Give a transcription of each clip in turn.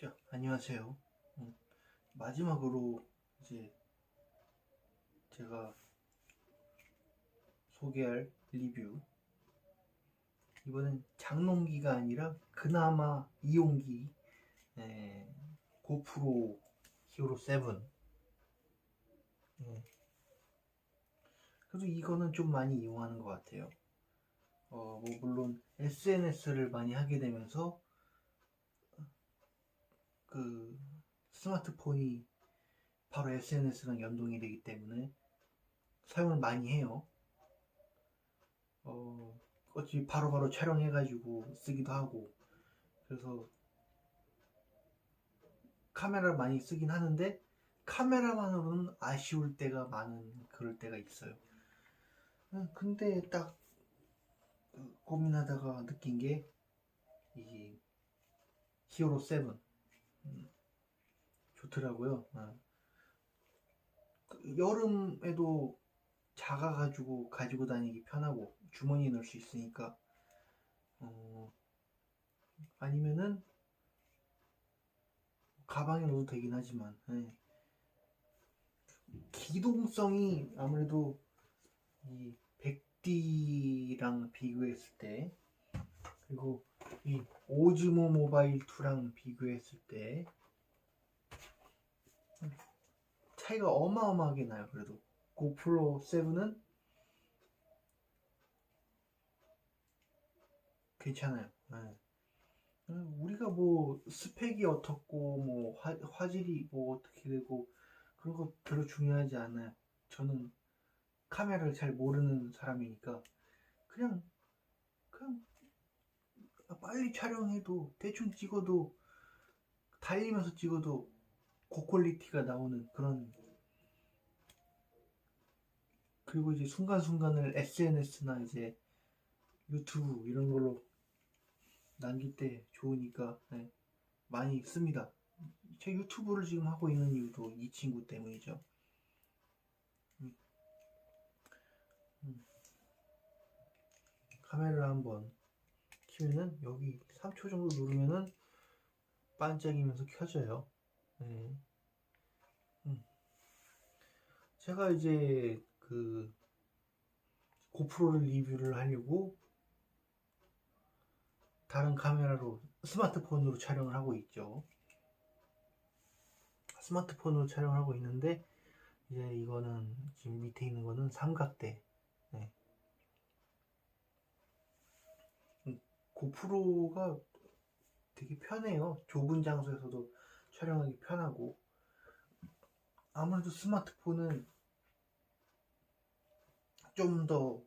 자, 안녕하세요. 음, 마지막으로 이제 제가 소개할 리뷰. 이번엔 장롱기가 아니라 그나마 이용기 에, 고프로 히어로 7. 예. 그래도 이거는 좀 많이 이용하는 것 같아요. 어, 뭐 물론 SNS를 많이 하게 되면서 그 스마트폰이 바로 SNS랑 연동이 되기 때문에 사용을 많이 해요. 어, 어찌 바로 바로 촬영해가지고 쓰기도 하고 그래서 카메라를 많이 쓰긴 하는데 카메라만으로는 아쉬울 때가 많은 그럴 때가 있어요. 어, 근데 딱그 고민하다가 느낀 게 이 히어로 7 음, 좋더라고요. 어. 그 여름에도 작아가지고 가지고 다니기 편하고 주머니에 넣을 수 있으니까 어, 아니면은 가방에 넣어도 되긴 하지만 예. 기동성이 아무래도 이 100D랑 비교했을 때 그리고 이 오즈모 모바일 2랑 비교했을 때 차이가 어마어마하게 나요. 그래도 고프로 7은 괜찮아요. 네. 우리가 뭐 스펙이 어떻고 뭐 화, 화질이 뭐 어떻게 되고 그런 거 별로 중요하지 않아요. 저는 카메라를 잘 모르는 사람이니까 그냥 그냥 빨리 촬영해도 대충 찍어도 달리면서 찍어도 고퀄리티가 나오는 그런 그리고 이제 순간순간을 SNS나 이제 유튜브 이런 걸로 남길 때 좋으니까 네, 많이 씁니다. 제 유튜브를 지금 하고 있는 이유도 이 친구 때문이죠. 음. 음. 카메라를 한번 키면은 여기 3초 정도 누르면은 반짝이면서 켜져요. 네. 음. 제가 이제 그 고프로를 리뷰를 하려고 다른 카메라로 스마트폰으로 촬영을 하고 있죠. 스마트폰으로 촬영을 하고 있는데 이제 이거는 지금 밑에 있는 거는 삼각대. 네. 음, 고프로가 되게 편해요. 좁은 장소에서도 촬영하기 편하고 아무래도 스마트폰은 좀 더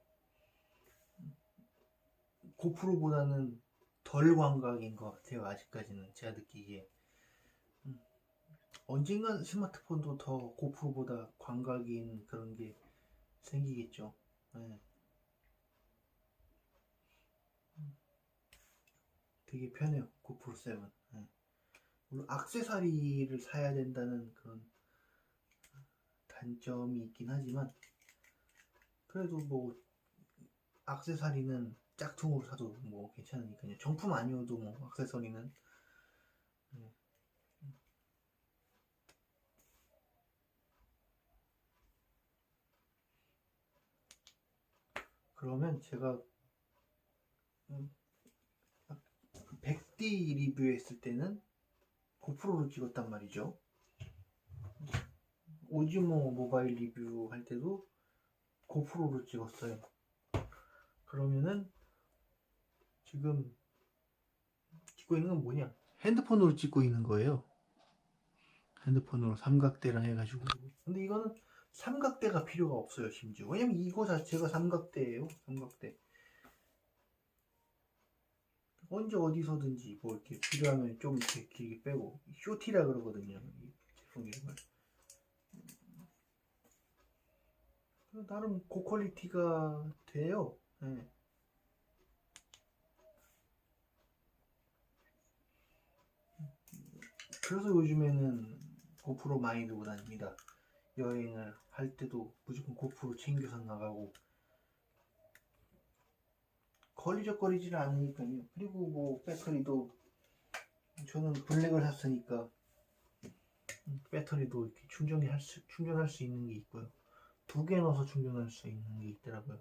고프로보다는 덜 광각인 것 같아요. 아직까지는 제가 느끼기에 음, 언젠간 스마트폰도 더 고프로보다 광각인 그런 게 생기겠죠. 네. 되게 편해요. 고프로 7. 네. 물론 악세사리를 사야 된다는 그런 단점이 있긴 하지만 그래도 뭐 악세사리는 짝퉁으로 사도 뭐 괜찮으니까요. 정품 아니어도 뭐 악세서리는 네. 그러면 제가 음, 100D 리뷰했을 때는 고프로로 찍었단 말이죠. 오즈모 모바일 리뷰 할 때도 고프로로 찍었어요. 그러면은 지금 찍고 있는 건 뭐냐? 핸드폰으로 찍고 있는 거예요. 핸드폰으로 삼각대랑 해가지고. 근데 이거는 삼각대가 필요가 없어요, 심지어. 왜냐면 이거 자체가 삼각대예요, 삼각대. 언제 어디서든지 뭐 이렇게 필요하면 좀 이렇게 길게 빼고 쇼티라 그러거든요 이 제품 이름을 나름 고퀄리티가 돼요. 네. 그래서 요즘에는 고프로 많이 들고 다닙니다. 여행을 할 때도 무조건 고프로 챙겨서 나가고 걸리적거리지는 않으니까요. 그리고 뭐 배터리도 저는 블랙을 샀으니까 음, 배터리도 이렇게 충전할 수, 충전할 수 있는 게 있고요. 두 개 넣어서 충전할 수 있는 게 있더라고요.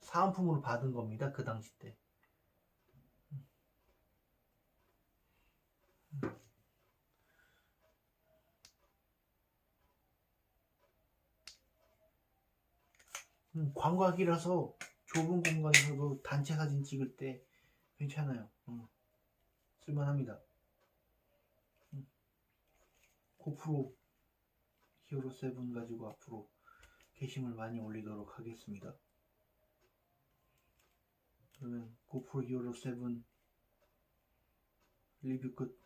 사은품으로 받은 겁니다. 그 당시 때. 음, 광각이라서 좁은 공간에서도 단체 사진 찍을 때 괜찮아요. 음, 쓸만합니다. 음, 고프로 히어로 7 가지고 앞으로 게시물 많이 올리도록 하겠습니다. 그러면 고프로 히어로 7 리뷰 끝.